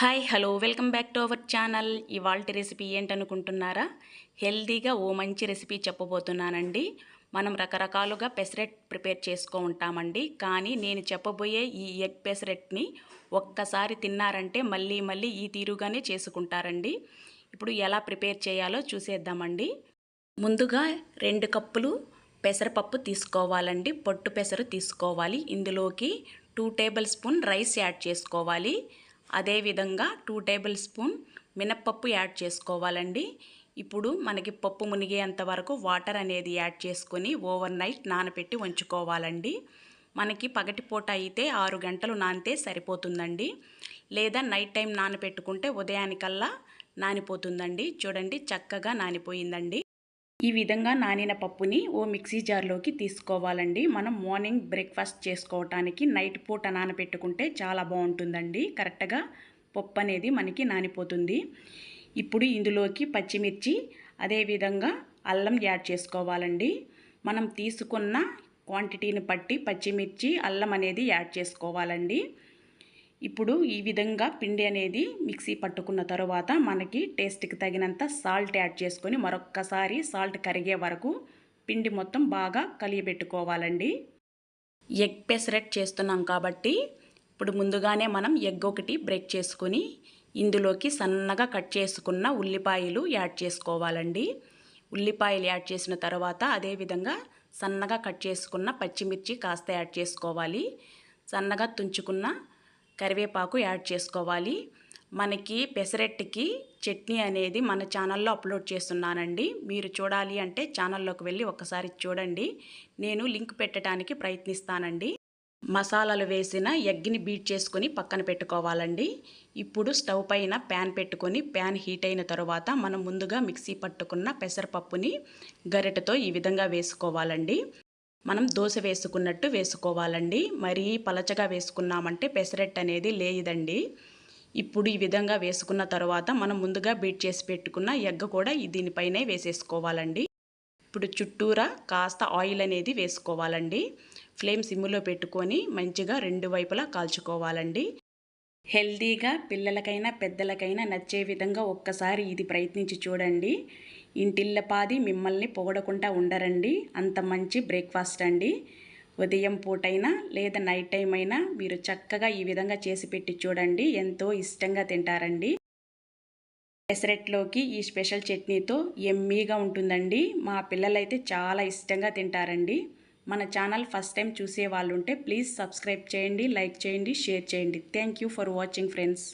Hi hello welcome back to our channel. ఇవాళ recipe ఏంటనుకుంటున్నారా? హెల్దీగా ఓ మంచి రెసిపీ చెప్పబోతున్నానండి. మనం రకరకాలుగా పెసరెట్ ప్రిపేర్ చేసుకో ఉంటామండి. కానీ నేను చెప్పబోయే ఈ ఎగ్ పెసరెట్ని ఒక్కసారి తిన్నారంటే మళ్ళీ మళ్ళీ ఈ తీరుగానే చేసుకుంటారండి. ఇప్పుడు ఎలా ప్రిపేర్ చేయాలో చూసేద్దామండి. ముందుగా రెండు కప్పులు పెసరపప్పు తీసుకోవాలండి. పొట్టు పెసరు తీసుకోవాలి. ఇందులోకి two tablespoon rice add చేసుకోవాలి. అదేవిధంగా టూ టేబుల్ స్పూన్ మినప్పప్పు యాడ్ చేసుకోవాలండి. ఇప్పుడు మనకి పప్పు మునిగేంత వరకు వాటర్ అనేది యాడ్ చేసుకొని ఓవర్ నైట్ నానబెట్టి ఉంచుకోవాలండి మనకి పగటిపూట అయితే ఆరు గంటలు నానితే సరిపోతుందండి. లేదా నైట్ టైం నానబెట్టుకుంటే ఉదయానికల్లా నానిపోతుందండి. చూడండి చక్కగా నానిపోయిందండి. ఈ విధంగా నానిన పప్పుని ఓ మిక్సీ జార్లోకి తీసుకోవాలండి. మనం మార్నింగ్ బ్రేక్ఫాస్ట్ చేసుకోవటానికి నైట్ పూట నానబెట్టుకుంటే చాలా బాగుంటుందండి. కరెక్ట్గా పప్పు అనేది మనకి నానిపోతుంది. ఇప్పుడు ఇందులోకి పచ్చిమిర్చి అదేవిధంగా అల్లం యాడ్ చేసుకోవాలండి. మనం తీసుకున్న క్వాంటిటీని బట్టి పచ్చిమిర్చి అల్లం అనేది యాడ్ చేసుకోవాలండి. ఇప్పుడు ఈ విధంగా పిండి అనేది మిక్సీ పట్టుకున్న తర్వాత మనకి టేస్ట్కి తగినంత సాల్ట్ యాడ్ చేసుకొని మరొక్కసారి సాల్ట్ కరిగే వరకు పిండి మొత్తం బాగా కలియబెట్టుకోవాలండి. ఎగ్ పెసరెట్ చేస్తున్నాం కాబట్టి ఇప్పుడు ముందుగానే మనం ఎగ్ ఒకటి బ్రేక్ చేసుకొని ఇందులోకి సన్నగా కట్ చేసుకున్న ఉల్లిపాయలు యాడ్ చేసుకోవాలండి. ఉల్లిపాయలు యాడ్ చేసిన తర్వాత అదేవిధంగా సన్నగా కట్ చేసుకున్న పచ్చిమిర్చి కాస్త యాడ్ చేసుకోవాలి. సన్నగా తుంచుకున్న కరివేపాకు యాడ్ చేసుకోవాలి. మనకి పెసరెట్టికి చట్నీ అనేది మన ఛానల్లో అప్లోడ్ చేస్తున్నానండి. మీరు చూడాలి అంటే ఛానల్లోకి వెళ్ళి ఒకసారి చూడండి. నేను లింక్ పెట్టడానికి ప్రయత్నిస్తానండి. మసాలాలు వేసిన ఎగ్ని బీట్ చేసుకొని పక్కన పెట్టుకోవాలండి. ఇప్పుడు స్టవ్ పైన ప్యాన్ పెట్టుకొని ప్యాన్ హీట్ అయిన తర్వాత మనం ముందుగా మిక్సీ పట్టుకున్న పెసరపప్పుని గరిటతో ఈ విధంగా వేసుకోవాలండి. మనం దోశ వేసుకున్నట్టు వేసుకోవాలండి. మరీ పలచగా వేసుకున్నామంటే పెసరెట్ అనేది లేదండి. ఇప్పుడు ఈ విధంగా వేసుకున్న తర్వాత మనం ముందుగా బీట్ చేసి పెట్టుకున్న ఎగ్గ కూడా దీనిపైనే వేసేసుకోవాలండి. ఇప్పుడు చుట్టూరా కాస్త ఆయిల్ అనేది వేసుకోవాలండి. ఫ్లేమ్ సిమ్లో పెట్టుకొని మంచిగా రెండు వైపులా కాల్చుకోవాలండి. హెల్తీగా పిల్లలకైనా పెద్దలకైనా నచ్చే విధంగా ఒక్కసారి ఇది ప్రయత్నించి చూడండి. ఇంటిల్లపాది మిమ్మల్ని పొగడకుండా ఉండరండి. అంత మంచి బ్రేక్ఫాస్ట్ అండి. ఉదయం పూటైనా లేదా నైట్ టైం అయినా మీరు చక్కగా ఈ విధంగా చేసి పెట్టి చూడండి. ఎంతో ఇష్టంగా తింటారండి. పెసరెట్లోకి ఈ స్పెషల్ చట్నీతో ఎమ్మీగా ఉంటుందండి. మా పిల్లలైతే చాలా ఇష్టంగా తింటారండి. మన ఛానల్ ఫస్ట్ టైం చూసే వాళ్ళు ఉంటే ప్లీజ్ సబ్స్క్రైబ్ చేయండి లైక్ చేయండి షేర్ చేయండి. Thank you for watching friends.